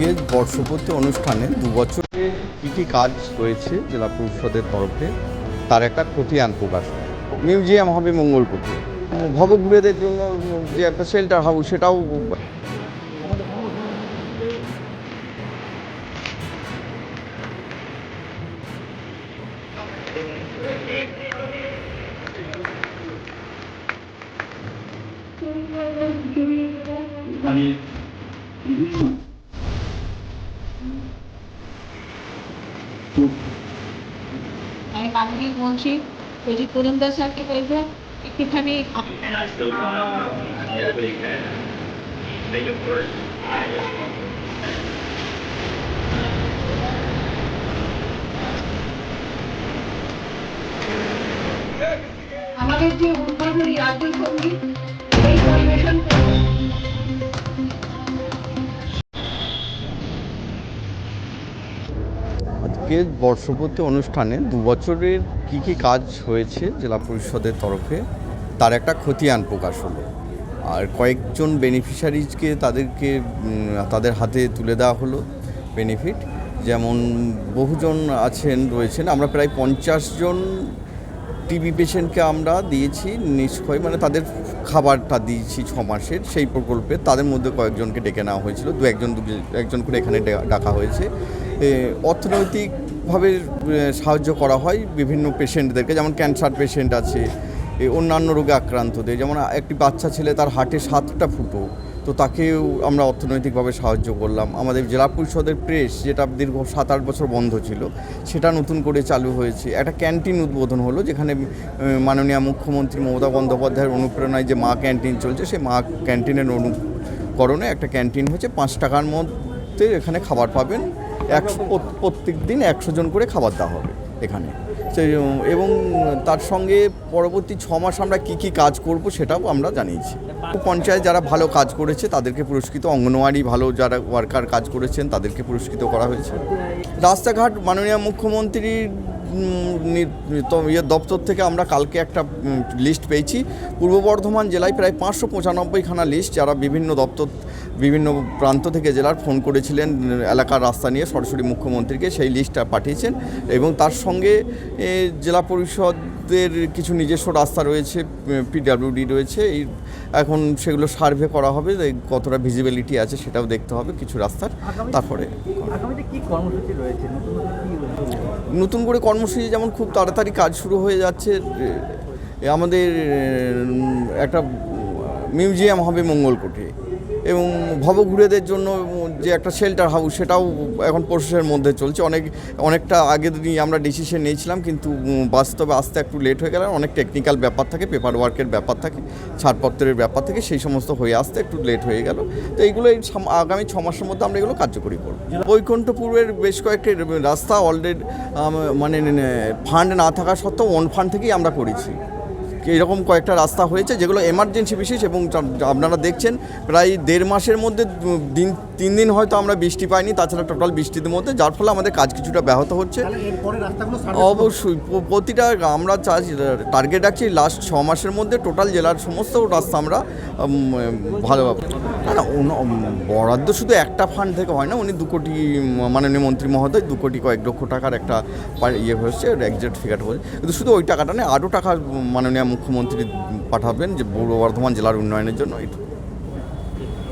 আজকে বর্ষপূর্তি অনুষ্ঠানে দু বছরে কী কী কাজ রয়েছে জেলা পরিষদের তরফে? তার একটা খতিয়ান প্রকাশ মিউজিয়াম হবে মঙ্গলপুরে। ভবঘুরেদের জন্য যে একটা শেল্টার হাউস সেটাও আমি বাঙালি বলছি এই যে তরুণদার স্যারকে বলবো একটুখানি up- And I still got everybody can make it work. আমাদের যে উদ্বোধনী রাজ্য সঙ্গীত আজকে বর্ষপূর্তি অনুষ্ঠানে দু বছরের কী কী কাজ হয়েছে জেলা পরিষদের তরফে, তার একটা খতিয়ান প্রকাশ হলো। আর কয়েকজন বেনিফিশিয়ারিজকে তাদেরকে তাদের হাতে তুলে দেওয়া হলো বেনিফিট যেমন বহুজন আছেন, রয়েছেন। আমরা প্রায় পঞ্চাশ জন টিবি পেশেন্টকে আমরা দিয়েছি নিষ্ক্ষয় মানে তাদের খাবারটা দিয়েছি ছ মাসের সেই প্রকল্পে। তাদের মধ্যে কয়েকজনকে ডেকে নেওয়া হয়েছিল। দু একজন দু একজন করে এখানে ডাকা হয়েছে। অর্থনৈতিকভাবে সাহায্য করা হয় বিভিন্ন পেশেন্টদেরকে, যেমন ক্যান্সার পেশেন্ট আছে অন্যান্য রোগে আক্রান্তদের, যেমন একটি বাচ্চা ছেলে তার হাটে সাতটা ফুটো, তো তাকেও আমরা অর্থনৈতিকভাবে সাহায্য করলাম। আমাদের জেলা পরিষদের প্রেস, যেটা দীর্ঘ সাত আট বছর বন্ধ ছিল, সেটা নতুন করে চালু হয়েছে। একটা ক্যান্টিন উদ্বোধন হলো, যেখানে মাননীয় মুখ্যমন্ত্রী মমতা বন্দ্যোপাধ্যায়ের অনুপ্রেরণায় যে মা ক্যান্টিন চলছে, সেই মা ক্যান্টিনের অনুকরণে একটা ক্যান্টিন হচ্ছে, পাঁচ টাকার মধ্যে এখানে খাবার পাবেন। একশো প্রত্যেক দিন একশো জন করে খাবার দেওয়া হবে এখানে। সেই, এবং তার সঙ্গে পরবর্তী ছ মাস আমরা কি কি কাজ করব সেটাও আমরা জানিয়েছি। পঞ্চায়েত যারা ভালো কাজ করেছে তাদেরকে পুরস্কৃত অঙ্গনওয়াড়ি ভালো যারা ওয়ার্কার কাজ করেছেন তাদেরকে পুরস্কৃত করা হয়েছে। রাস্তাঘাট মাননীয় মুখ্যমন্ত্রীর ইয়ে দপ্তর থেকে আমরা কালকে একটা লিস্ট পেয়েছি। পূর্ব বর্ধমান জেলায় প্রায় পাঁচশো পঁচানব্বইখানা লিস্ট যারা বিভিন্ন দপ্তর বিভিন্ন প্রান্ত থেকে জেলার ফোন করেছিলেন এলাকার রাস্তা নিয়ে সরাসরি মুখ্যমন্ত্রীকে সেই লিস্টটা পাঠিয়েছেন এবং তার সঙ্গে জেলা পরিষদের কিছু নিজস্ব রাস্তা রয়েছে পিডাব্লিউডি রয়েছে। এই এখন সেগুলো সার্ভে করা হবে যে কতটা ভিজিবিলিটি আছে সেটাও দেখতে হবে কিছু রাস্তার। তারপরে কি কর্মসূচি রয়েছে? নতুন করে কি রয়েছে? নতুন করে কর্মসূচি যেমন খুব তাড়াতাড়ি কাজ শুরু হয়ে যাচ্ছে আমাদের একটা মিউজিয়াম হবে মঙ্গলকোটে। এবং ভবঘুরেদের জন্য যে একটা শেল্টার হাউস সেটাও এখন প্রসেসের মধ্যে চলছে। অনেক, অনেকটা আগে দিনই আমরা ডিসিশন নিয়েছিলাম, কিন্তু বাস্তবে আসতে একটু লেট হয়ে গেল। অনেক টেকনিক্যাল ব্যাপার থাকে পেপার ওয়ার্কের ব্যাপার থাকে, ছাড়পত্রের ব্যাপার থাকে, সেই সমস্ত হয়ে আসতে একটু লেট হয়ে গেল। তো এইগুলো এই আগামী ছ মাসের মধ্যে আমরা এগুলো কার্যকরী করব। বৈকুণ্ঠপুরের বেশ কয়েকটি রাস্তা অলরেডি মানে ফান্ড না থাকা সত্ত্বেও ওন ফান্ড থেকেই আমরা করেছি। এরকম কয়েকটা রাস্তা হয়েছে যেগুলো এমার্জেন্সি বিশেষ এবং আপনারা দেখছেন, প্রায় দেড় মাসের মধ্যে দিন তিন দিন হয়তো আমরা বৃষ্টি পাইনি তাছাড়া টোটাল বৃষ্টির মধ্যে যার ফলে আমাদের কাজ কিছুটা ব্যাহত হচ্ছে। অবশ্যই প্রতিটা আমরা টার্গেট রাখছি লাস্ট ছ মাসের মধ্যে টোটাল জেলার সমস্ত রাস্তা আমরা ভালোভাবে না না বরাদ্দ শুধু একটা ফান্ড থেকে হয় না উনি দু কোটি মাননীয় মন্ত্রী মহোদয় দু কোটি কয়েক লক্ষ টাকার একটা ইয়ে হয়েছে একজ্যাক্ট ফিগারটা হয়েছে কিন্তু শুধু ওই টাকাটা নয় আরও টাকা মাননীয় মুখ্যমন্ত্রী পাঠাবেন যে পূর্ব বর্ধমান জেলার উন্নয়নের জন্য এইটুকু